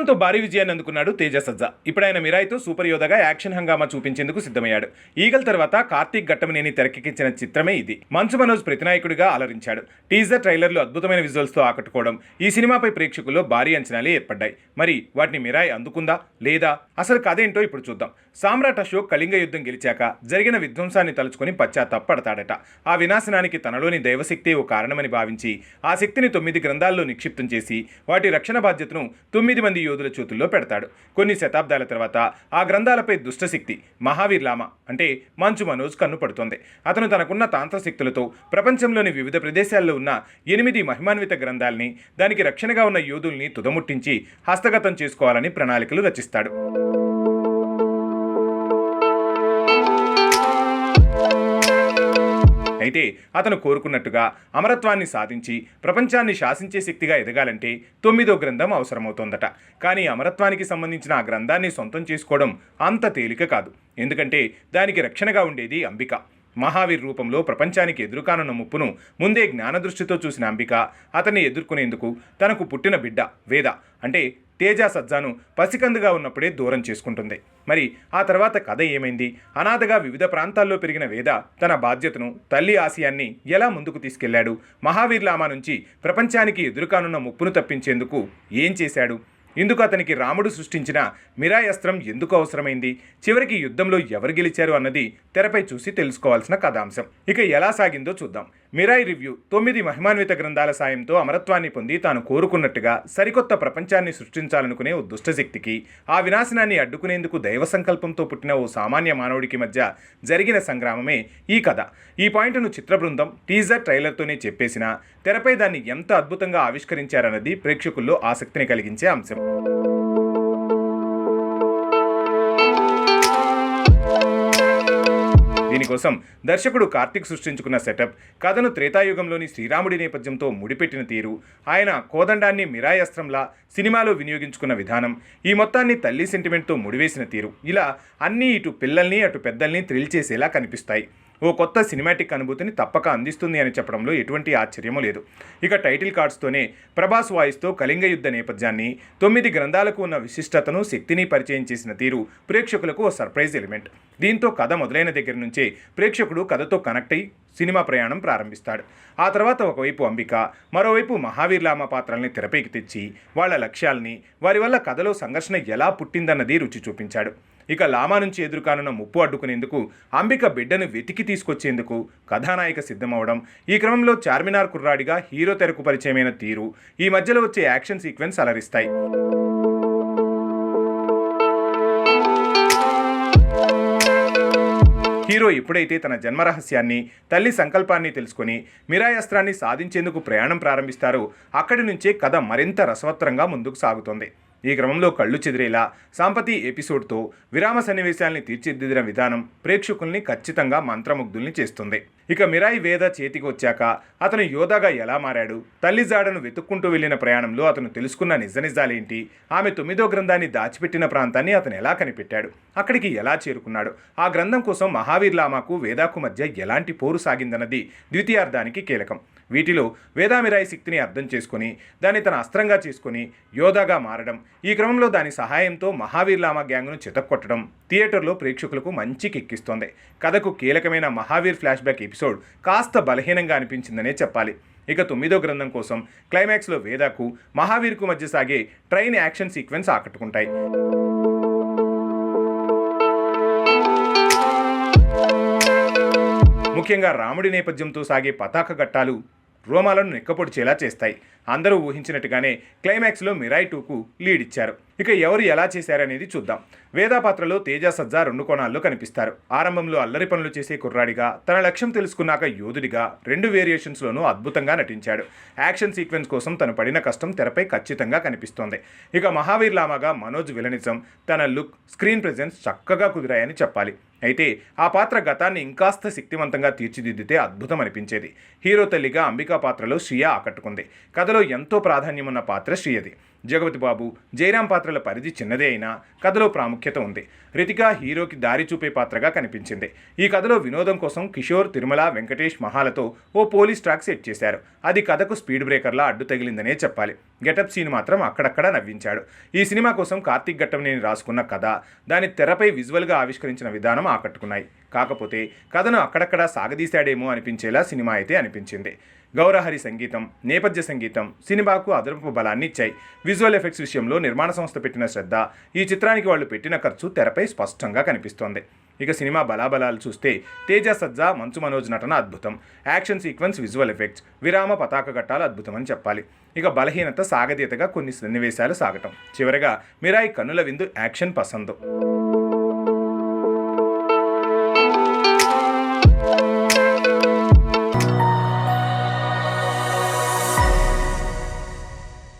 ధర్మంతో భారీ విజయాన్ని అందుకున్నాడు తేజ సజ్జా. ఇప్పుడు ఆయన మిరాయితో సూపర్ యోధగా యాక్షన్ హంగామా చూపించేందుకు సిద్ధమయ్యాడు. ఈగల్ తర్వాత కార్తీక్ ఘట్టమనేని తెరకెక్కించిన చిత్రమే ఇది. మంచు మనోజ్ ప్రతినాయకుడిగా అలరించాడు. టీజర్ ట్రైలర్లు అద్భుతమైన విజువల్స్తో ఆకట్టుకోవడం ఈ సినిమాపై ప్రేక్షకుల్లో భారీ అంచనాలే ఏర్పడ్డాయి. మరి వాటిని మిరాయి అందుకుందా? లేదా? అసలు కథ ఇప్పుడు చూద్దాం. సామ్రాట్ అశోక్ కళింగ యుద్ధం గెలిచాక జరిగిన విధ్వంసాన్ని తలుచుకొని పశ్చాత్తపడతాడట. ఆ వినాశనానికి తనలోని దైవశక్తి ఓ కారణమని భావించి ఆ శక్తిని తొమ్మిది గ్రంథాల్లో నిక్షిప్తం చేసి వాటి రక్షణ బాధ్యతను తొమ్మిది మంది యోధుల చేతుల్లో పెడతాడు. కొన్ని శతాబ్దాల తర్వాత ఆ గ్రంథాలపై దుష్టశక్తి మహావీర్లామ అంటే మంచు మనోజ్ కన్ను పడుతోంది. అతను తనకున్న తాంత్రశక్తులతో ప్రపంచంలోని వివిధ ప్రదేశాల్లో ఉన్న ఎనిమిది మహిమాన్విత గ్రంథాల్ని దానికి రక్షణగా ఉన్న యోధుల్ని తుదముట్టించి హస్తగతం చేసుకోవాలని ప్రణాళికలు రచిస్తాడు. అయితే అతను కోరుకున్నట్టుగా అమరత్వాన్ని సాధించి ప్రపంచాన్ని శాసించే శక్తిగా ఎదగాలంటే తొమ్మిదో గ్రంథం అవసరమవుతోందట. కానీ అమరత్వానికి సంబంధించిన ఆ గ్రంథాన్ని సొంతం చేసుకోవడం అంత తేలిక కాదు. ఎందుకంటే దానికి రక్షణగా ఉండేది అంబిక. మహావీర్ రూపంలో ప్రపంచానికి ఎదురుకానున్న ముప్పును ముందే జ్ఞానదృష్టితో చూసిన అంబిక అతన్ని ఎదుర్కొనేందుకు తనకు పుట్టిన బిడ్డ వేద. అంటే తేజ సజ్జాను పసికందుగా ఉన్నప్పుడే దూరం చేసుకుంటుంది. మరి ఆ తర్వాత కథ ఏమైంది? అనాథగా వివిధ ప్రాంతాల్లో పెరిగిన వేద తన బాధ్యతను తల్లి ఆశయాన్ని ఎలా ముందుకు తీసుకెళ్ళాడు? మహావీర్ లామా నుంచి ప్రపంచానికి ఎదురుకానున్న ముప్పును తప్పించేందుకు ఏం చేశాడు? ఇందుకు అతనికి రాముడు సృష్టించిన మిరాయస్త్రం ఎందుకు అవసరమైంది? చివరికి యుద్ధంలో ఎవరు గెలిచారు అన్నది తెరపై చూసి తెలుసుకోవాల్సిన కథాంశం. ఇక ఎలా సాగిందో చూద్దాం. మిరాయి రివ్యూ తొమ్మిది మహిమాన్విత గ్రంథాల సాయంతో అమరత్వాన్ని పొంది తాను కోరుకున్నట్టుగా సరికొత్త ప్రపంచాన్ని సృష్టించాలనుకునే ఓ దుష్టశక్తికి ఆ వినాశనాన్ని అడ్డుకునేందుకు దైవ సంకల్పంతో పుట్టిన ఓ సామాన్య మానవుడికి మధ్య జరిగిన సంగ్రామమే ఈ కథ. ఈ పాయింట్ను చిత్ర బృందం టీజర్ ట్రైలర్తోనే చెప్పేసిన తెరపై దాన్ని ఎంత అద్భుతంగా ఆవిష్కరించారన్నది ప్రేక్షకుల్లో ఆసక్తిని కలిగించే అంశం. దీనికోసం దర్శకుడు కార్తిక్ సృష్టించుకున్న సెటప్ కథను త్రేతాయుగంలోని శ్రీరాముడి నేపథ్యంతో ముడిపెట్టిన తీరు ఆయన కోదండాన్ని మిరాయస్త్రంలా సినిమాలో వినియోగించుకున్న విధానం ఈ మొత్తాన్ని తల్లి సెంటిమెంట్తో ముడివేసిన తీరు. ఇలా అన్నీ ఇటు పిల్లల్ని అటు పెద్దల్ని థ్రిల్ చేసేలా కనిపిస్తాయి. ఓ కొత్త సినిమాటిక్ అనుభూతిని తప్పక అందిస్తుంది అని చెప్పడంలో ఎటువంటి ఆశ్చర్యము లేదు. ఇక టైటిల్ కార్డ్స్తోనే ప్రభాస్ వాయిస్తో కళింగ యుద్ధ నేపథ్యాన్ని తొమ్మిది గ్రంథాలకు ఉన్న విశిష్టతను శక్తిని పరిచయం చేసిన తీరు ప్రేక్షకులకు ఓ సర్ప్రైజ్ ఎలిమెంట్. దీంతో కథ మొదలైన దగ్గర నుంచే ప్రేక్షకుడు కథతో కనెక్ట్ అయి సినిమా ప్రయాణం ప్రారంభిస్తాడు. ఆ తర్వాత ఒకవైపు అంబిక మరోవైపు మహావీర్లామ పాత్రల్ని తెరపైకి తెచ్చి వాళ్ళ లక్ష్యాల్ని వారి వల్ల కథలో సంఘర్షణ ఎలా పుట్టిందన్నది రుచి చూపించాడు. ఇక లామా నుంచి ఎదురుకానున్న ముప్పు అడ్డుకునేందుకు అంబిక బిడ్డను వెతికి తీసుకొచ్చేందుకు కథానాయిక సిద్ధమవడం ఈ క్రమంలో చార్మినార్ కుర్రాడిగా హీరో తెరకు పరిచయమైన తీరు ఈ మధ్యలో వచ్చే యాక్షన్ సీక్వెన్స్ అలరిస్తాయి. హీరో ఎప్పుడైతే తన జన్మరహస్యాన్ని తల్లి సంకల్పాన్ని తెలుసుకుని మిరాయి అస్త్రాన్ని సాధించేందుకు ప్రయాణం ప్రారంభిస్తారో అక్కడి నుంచే కథ మరింత రసవత్తరంగా ముందుకు సాగుతోంది. ఈ క్రమంలో కళ్ళు చెదిరేలా సాంపతి ఎపిసోడ్తో విరామ సన్నివేశాల్ని తీర్చిదిద్దిన విధానం ప్రేక్షకుల్ని ఖచ్చితంగా మంత్రముగ్ధుల్ని చేస్తుంది. ఇక మిరాయి వేద చేతికి వచ్చాక అతను యోధాగా ఎలా మారాడు తల్లి జాడను వెతుక్కుంటూ వెళ్ళిన ప్రయాణంలో అతను తెలుసుకున్న నిజ నిజాలేంటి ఆమె తొమ్మిదో గ్రంథాన్ని దాచిపెట్టిన ప్రాంతాన్ని అతను ఎలా కనిపెట్టాడు అక్కడికి ఎలా చేరుకున్నాడు ఆ గ్రంథం కోసం మహావీర్ లామాకు వేదాకు మధ్య ఎలాంటి పోరు సాగిందన్నది ద్వితీయార్థానికి కీలకం. వీటిలో వేదామిరాయి శక్తిని అర్థం చేసుకొని దాన్ని తన అస్త్రంగా చేసుకొని యోధాగా మారడం ఈ క్రమంలో దాని సహాయంతో మహావీర్ లామా గ్యాంగ్ను చితక్కొట్టడం థియేటర్లో ప్రేక్షకులకు మంచి కిక్కిస్తోంది. కథకు కీలకమైన మహావీర్ ఫ్లాష్ బ్యాక్ ఎపిసోడ్ కాస్త బలహీనంగా అనిపించిందనే చెప్పాలి. ఇక తొమ్మిదో గ్రంథం కోసం క్లైమాక్స్లో వేదాకు మహావీర్కు మధ్య సాగే ట్రైన్ యాక్షన్ సీక్వెన్స్ ఆకట్టుకుంటాయి. ముఖ్యంగా రాముడి నేపథ్యంతో సాగే పతాక ఘట్టాలు రోమాలను నిక్కపొడిచేలా చేస్తాయి. అందరూ ఊహించినట్టుగానే క్లైమాక్స్లో మిరాయి టూకు లీడ్ ఇచ్చారు. ఇక ఎవరు ఎలా చేశారనేది చూద్దాం. వేదా పాత్రలో తేజ సజ్జా రెండు కోణాల్లో కనిపిస్తారు. ఆరంభంలో అల్లరి పనులు చేసే కుర్రాడిగా తన లక్ష్యం తెలుసుకున్నాక యోధుడిగా రెండు వేరియేషన్స్లోనూ అద్భుతంగా నటించాడు. యాక్షన్ సీక్వెన్స్ కోసం తను పడిన కష్టం తెరపై ఖచ్చితంగా కనిపిస్తోంది. ఇక మహావీర్ లామాగా మనోజ్ విలనిజం తన లుక్ స్క్రీన్ ప్రెజెన్స్ చక్కగా కుదిరాయని చెప్పాలి. అయితే ఆ పాత్ర గతాన్ని ఇంకాస్త శక్తివంతంగా తీర్చిదిద్దితే అద్భుతం అనిపించేది హీరో తల్లిగా అంబికా పాత్రలో శ్రియా ఆకట్టుకుంది. కథ కథలో ఎంతో ప్రాధాన్యం ఉన్న పాత్ర శ్రీయది. జగపతి బాబు జయరాం పాత్రల పరిధి చిన్నదే అయినా కథలో ప్రాముఖ్యత ఉంది. రితిక హీరోకి దారి చూపే పాత్రగా కనిపించింది. ఈ కథలో వినోదం కోసం కిషోర్ తిరుమల వెంకటేష్ మహాలతో ఓ పోలీస్ ట్రాక్ సెట్ చేశారు. అది కథకు స్పీడ్ బ్రేకర్లా అడ్డు తగిలిందనే చెప్పాలి. గెటప్ సీన్ మాత్రం అక్కడక్కడ నవ్వించాడు. ఈ సినిమా కోసం కార్తీక్ ఘట్టంనేని రాసుకున్న కథ దాని తెరపై విజువల్గా ఆవిష్కరించిన విధానం ఆకట్టుకున్నాయి. కాకపోతే కథను అక్కడక్కడ సాగదీశాడేమో అనిపించేలా సినిమా అయితే అనిపించింది. గౌరహరి సంగీతం నేపథ్య సంగీతం సినిమాకు అదనపు బలాన్ని ఇచ్చాయి. విజువల్ ఎఫెక్ట్స్ విషయంలో నిర్మాణ సంస్థ పెట్టిన శ్రద్ధ ఈ చిత్రానికి వాళ్ళు పెట్టిన ఖర్చు తెరపై స్పష్టంగా కనిపిస్తోంది. ఇక సినిమా బలాబలాలు చూస్తే తేజ సజ్జా మంచు మనోజ్ నటన అద్భుతం. యాక్షన్ సీక్వెన్స్ విజువల్ ఎఫెక్ట్స్ విరామ పతాక ఘట్టాలు అద్భుతం అని చెప్పాలి. ఇక బలహీనత సాగదీతగా కొన్ని సన్నివేశాలు సాగటం. చివరగా మిరాయి కన్నుల విందు యాక్షన్ పసందు.